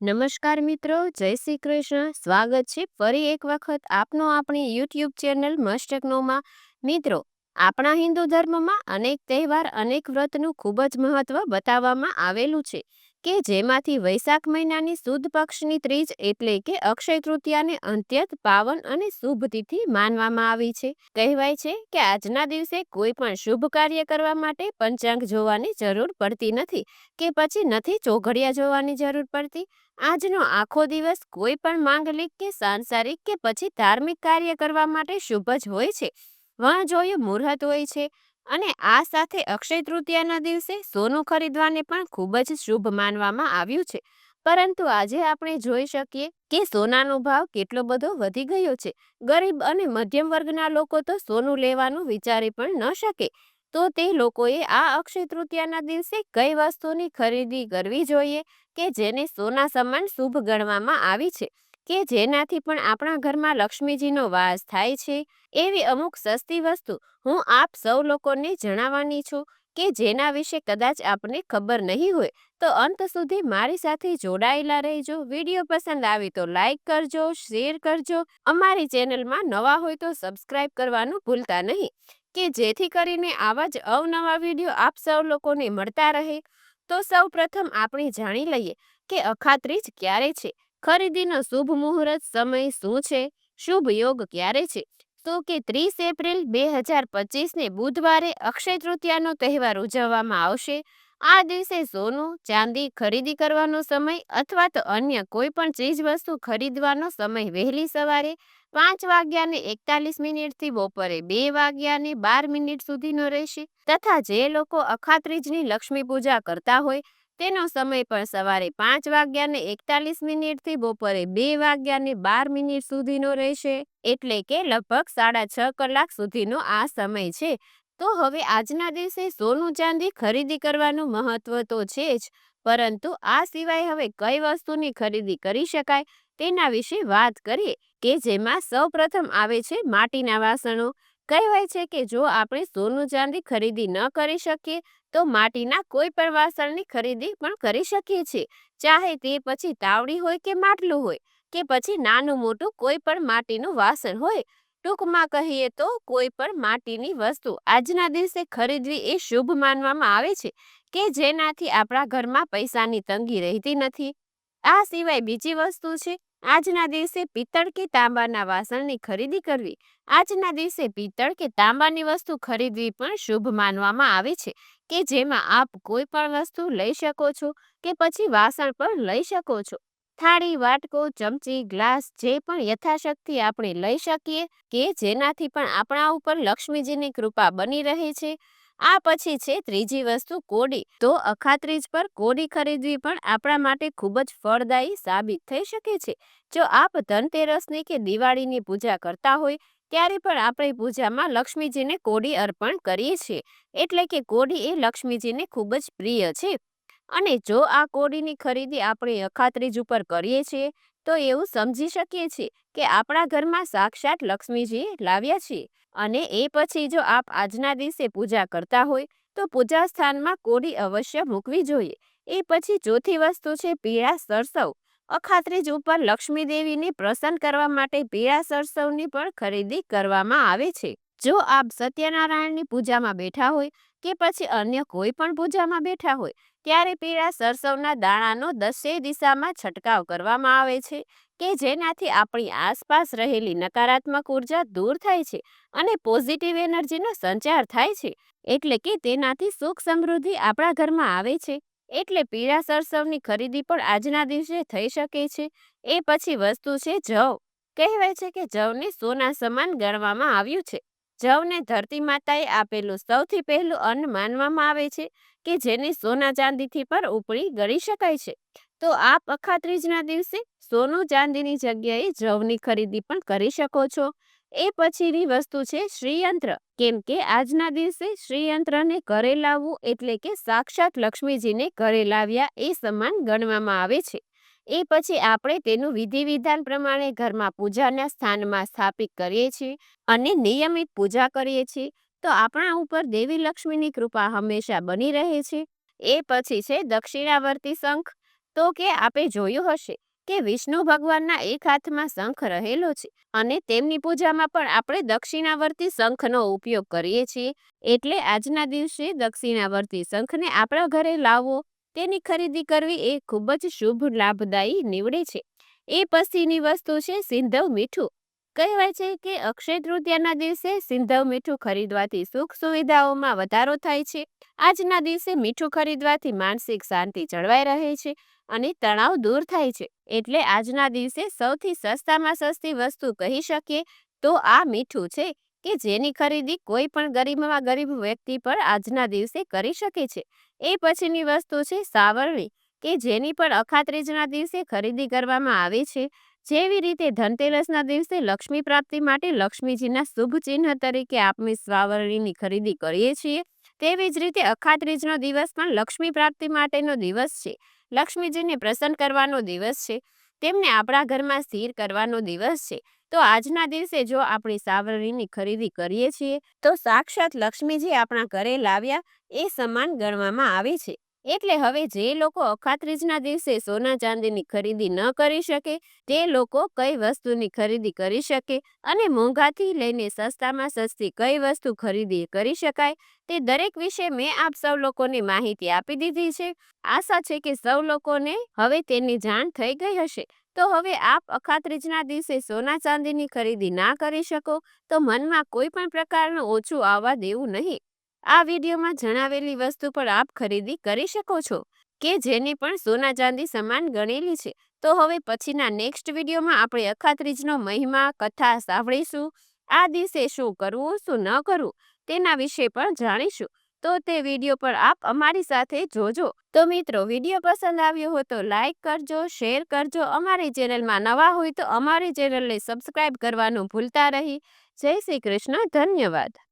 નમસ્કાર મિત્રો, જય શ્રી કૃષ્ણ. સ્વાગત છે ફરી એક વખત આપનો આપણી યુટ્યુબ ચેનલ મસ્ટકનોમાં મિત્રો, આપણા હિન્દુ ધર્મમાં અનેક તહેવાર, અનેક વ્રતનું ખૂબ જ મહત્વ બતાવવામાં આવેલું છે. કે જેમાંથી વૈશાખ મહિનાની સુદ પક્ષની ત્રીજ એટલે કે અક્ષય તૃતીયાને અંત્યત પાવન અને શુભ તિથિ માનવામાં આવી છે. કહેવાય છે કે આજના દિવસે કોઈ પણ શુભ કાર્ય કરવા માટે પંચાંગ જોવાની જરૂર પડતી નથી કે પછી નથી ચોઘડિયા જોવાની જરૂર પડતી. આજનો આખો દિવસ કોઈ પણ માંગલિક કે સાંસારિક કે પછી ધાર્મિક કાર્ય કરવા માટે શુભ જ હોય છે. વણજોયું મુહૂર્ત હોય છે અને આ સાથે અક્ષય તૃતીયાના દિવસે સોનું ખરીદવાને પણ ખૂબ જ શુભ માનવામાં આવ્યું છે. પરંતુ આજે આપણે જોઈ શકીએ કે સોનાનો ભાવ કેટલો બધો વધી ગયો છે. ગરીબ અને મધ્યમ વર્ગના લોકો તો સોનું લેવાનું વિચારી પણ ન શકે. તો તે લોકોએ આ અક્ષય તૃતીયાના દિવસે કઈ વસ્તુની ખરીદી કરવી જોઈએ કે જેને સોના સમાન શુભ ગણવામાં આવી છે? કે જેનાથી પણ આપણા ઘરમાં લક્ષ્મીજીનો વાસ થાય છે, એવી અમુક સસ્તી વસ્તુ હું આપ સૌ લોકોને જણાવવાની છું કે જેના વિશે કદાચ આપને ખબર નહીં હોય, તો અંત સુધી મારી સાથે જોડાયેલા રહેજો. વીડિયો પસંદ આવી તો લાઈક કરજો, શેર કરજો. અમારી ચેનલમાં નવા હોય તો સબસ્ક્રાઇબ કરવાનું ભૂલતા નહીં. કે જેથી કરીને આવા જ અવનવા વીડિયો આપ સૌ લોકોને મળતા રહે. તો સૌ પ્રથમ આપણે જાણી લઈએ કે અખાત્રીજ ક્યારે છે? ખરીદીનો શુભ મુહૂર્ત સમય શું છે? શુભ યોગ ક્યારે છે? તો કે ત્રીસ એપ્રિલ બે હજાર પચીસને બુધવારે અક્ષય તૃતીયાનો તહેવાર ઉજવવામાં આવશે. આ દિવસે સોનું, ચાંદી ખરીદી કરવાનો સમય અથવા તો અન્ય કોઈ પણ ચીજ વસ્તુ ખરીદવાનો સમય વહેલી સવારે પાંચ વાગ્યાને એકતાલીસ મિનિટથી બપોરે બે વાગ્યાને બાર મિનિટ સુધીનો રહેશે. તથા જે લોકો અખાત્રીજની લક્ષ્મી પૂજા કરતા હોય તેનો સમય પણ સવારે પાંચ વાગ્યાને એકતાલીસ મિનિટથી બપોરે બે વાગ્યાને બાર મિનિટ સુધીનો રહેશે. એટલે કે લગભગ સાડા છ કલાક સુધીનો આ સમય છે. તો હવે આજના દિવસે સોનું ચાંદી ખરીદી કરવાનું મહત્વ તો છે જ, પરંતુ આ સિવાય હવે કઈ વસ્તુની ખરીદી કરી શકાય તેના વિશે વાત કરીએ કે જેમાં સૌપ્રથમ આવે છે માટીના વાસણો. કહેવાય છે કે જો આપણે સોનું ચાંદી ખરીદી ન કરી શકીએ, તો માટીના કોઈ પણ વાસણની ખરીદી પણ કરી શકીએ છીએ. ચાહે તે પછી તાવડી હોય કે માટલું હોય, કે પછી નાનું મોટું કોઈ પણ માટીનું વાસણ હોય. ટૂંકમાં કહીએ તો કોઈ પણ માટીની વસ્તુ આજના દિવસે ખરીદવી એ શુભ માનવામાં આવે છે, કે જેનાથી આપણા ઘરમાં પૈસાની તંગી રહેતી નથી. આ સિવાય બીજી વસ્તુ છે આજના દિવસે પિત્તળ કે તાંબાના વાસણની ખરીદી કરવી. આજના દિવસે પિત્તળ કે તાંબાની વસ્તુ ખરીદવી પણ શુભ માનવામાં આવે છે, કે જેમાં આપ કોઈ પણ વસ્તુ લઈ શકો છો કે પછી વાસણ પણ લઈ શકો છો. થાળી, વાટકો, ચમચી, ગ્લાસ જે પણ યથાશક્તિ આપણે લઈ શકીએ કે જેનાથી પણ આપણા ઉપર લક્ષ્મીજીની કૃપા બની રહે છે. આ પછી છે ત્રીજી વસ્તુ કોડી. તો અખાત્રીજ પર કોડી ખરીદવી પણ આપણા માટે ખૂબ જ ફળદાયી સાબિત થઈ શકે છે. જો આપ ધનતેરસની કે દિવાળીની પૂજા કરતા હોય, ત્યારે પણ આપણે પૂજામાં લક્ષ્મીજીને કોડી અર્પણ કરીએ છીએ. એટલે કે કોડી એ લક્ષ્મીજીને ખૂબ જ પ્રિય છે. અને જો આ કોડીની ખરીદી આપણે અખાત્રીજ ઉપર કરીએ છીએ તો એવું સમજી શકીએ છીએ કે આપણા ઘરમાં સાક્ષાત લક્ષ્મીજી લાવ્યા છીએ. અને એ પછી જો આપ આજના દિવસે પૂજા કરતા હોય, તો પૂજા સ્થાનમાં કોડી અવશ્ય મૂકવી જોઈએ. એ પછી ચોથી વસ્તુ છે પીળા સરસવ. અખાત્રીજ ઉપર લક્ષ્મી દેવીને પ્રસન્ન કરવા માટે પીળા સરસવની પણ ખરીદી કરવામાં આવે છે. જો આપ સત્યનારાયણની પૂજામાં બેઠા હોય કે પછી અન્ય કોઈ પણ પૂજામાં બેઠા હોય, ત્યારે પીળા સરસવના દાણાનો દસે દિશામાં છંટકાવ કરવામાં આવે છે, કે જેનાથી આપણી આસપાસ રહેલી નકારાત્મક ઊર્જા દૂર થાય છે અને પોઝિટિવ એનર્જીનો સંચાર થાય છે. એટલે કે તેનાથી સુખ સમૃદ્ધિ આપણા ઘરમાં આવે છે. એટલે પીળા સરસવની ખરીદી પણ આજના દિવસે થઈ શકે છે. એ પછી વસ્તુ છે જવ. કહેવાય છે કે જવને સોના સમાન ગણવામાં આવ્યું છે. જવને ધરતી માતાએ આપેલું સૌથી પહેલું અન્ન માનવામાં આવે છે કે જેને સોના ચાંદીથી પર ઉપડી ગળી શકાય છે. તો આપ અખાત્રીજના દિવસે સોનું ચાંદીની જગ્યાએ જવની ખરીદી પણ કરી શકો છો. એ પછીની વસ્તુ છે શ્રીયંત્ર. કેમ કે આજના દિવસે શ્રીયંત્રને ઘરે લાવવું એટલે કે સાક્ષાત લક્ષ્મીજીને ઘરે લાવ્યા એ સમાન ગણવામાં આવે છે. એ પછી આપણે તેનું વિધિ વિધાન પ્રમાણે ઘરમાં પૂજાના સ્થાનમાં સ્થાપિત કરીએ છીએ અને નિયમિત પૂજા કરીએ છીએ. તો આપણા ઉપર દેવી લક્ષ્મીની કૃપા હંમેશા બની રહે છે. એ પછી છે દક્ષિણાવર્તી શંખ. તો કે આપે જોયું હશે કે વિષ્ણુ ભગવાનના એક હાથમાં શંખ રહેલો છે અને તેમની પૂજામાં પણ આપણે દક્ષિણાવર્તી શંખનો ઉપયોગ કરીએ છીએ. એટલે આજના દિવસે દક્ષિણાવર્તી શંખને આપણા ઘરે લાવવો તેની ખરીદી કરવી એ ખૂબ જ શુભ, લાભદાયી નીવડે છે. એ પછીની વસ્તુ છે સિંધવ મીઠું. કહેવાય છે કે અક્ષય તૃતીયાના દિવસે સિંધવ મીઠું ખરીદવાથી સુખ સુવિધાઓમાં વધારો થાય છે. આજના દિવસે મીઠું ખરીદવાથી માનસિક શાંતિ જળવાઈ રહે છે અને તણાવ દૂર થાય છે. એટલે આજના દિવસે સૌથી સસ્તામાં સસ્તી વસ્તુ કહી શકીએ તો આ મીઠું છે. કે જેની ખરીદી કોઈ પણ ગરીબમાં ગરીબ વ્યક્તિ પર આજના દિવસે કરી શકે છે. એ પછીની વસ્તુ છે સાવરણી, કે જેની પણ અખાત્રીજના દિવસે ખરીદી કરવામાં આવે છે. જેવી રીતે ધનતેરસના દિવસે લક્ષ્મી પ્રાપ્તિ માટે લક્ષ્મીજીના શુભ ચિહ્ન તરીકે આપણે સાવરણીની ખરીદી કરીએ છીએ, તેવી જ રીતે અખાત્રીજનો દિવસ પણ લક્ષ્મી પ્રાપ્તિ માટેનો દિવસ છે. લક્ષ્મીજીને પ્રસન્ન કરવાનો દિવસ છે. તેમને આપણા ઘરમાં સ્થિર કરવાનો દિવસ છે. તો આજના દિવસે જો આપણે સાવરણીની ખરીદી કરીએ છીએ, તો સાક્ષાત લક્ષ્મીજી આપણા ઘરે લાવ્યા એ સમાન ગણવામાં આવે છે. એટલે હવે જે લોકો અખાત્રીજના દિવસે સોના ચાંદીની ખરીદી ન કરી શકે, તે લોકો કઈ વસ્તુની ખરીદી કરી શકે અને મોંઘાથી લઈને સસ્તામાં સસ્તી કઈ વસ્તુ ખરીદી કરી શકાય, તે દરેક વિશે મેં આપ સૌ લોકોને માહિતી આપી દીધી છે. આશા છે કે સૌ લોકોને હવે તેની જાણ થઈ ગઈ હશે. તો હવે આપ અખાત્રીજના દિવસે સોના ચાંદીની ખરીદી ના કરી શકો, તો મનમાં કોઈ પણ પ્રકારનું ઓછું આવવા દેવું નહીં. આ વિડીયોમાં જણાવેલી વસ્તુ પર આપ ખરીદી કરી શકો છો કે જેને પણ સોના ચાંદી સમાન ગણેલી છે. તો હવે પછીના નેક્સ્ટ વિડીયોમાં આપણે અખાત્રીજનો મહિમા, કથા સાંભળીશું. આ દિવસે શું કરવું, શું ન કરવું, તેના વિશે પણ જાણીશું. તો તે વીડિયો પર આપ અમારી સાથે જોજો. તો મિત્રો, વીડિયો પસંદ આવ્યો હોય તો લાઈક કરજો, શેર કરજો. અમારી ચેનલમાં નવા હોય તો અમારી ચેનલને સબસ્ક્રાઈબ કરવાનું ભૂલતા રહી. જય શ્રી કૃષ્ણ, ધન્યવાદ.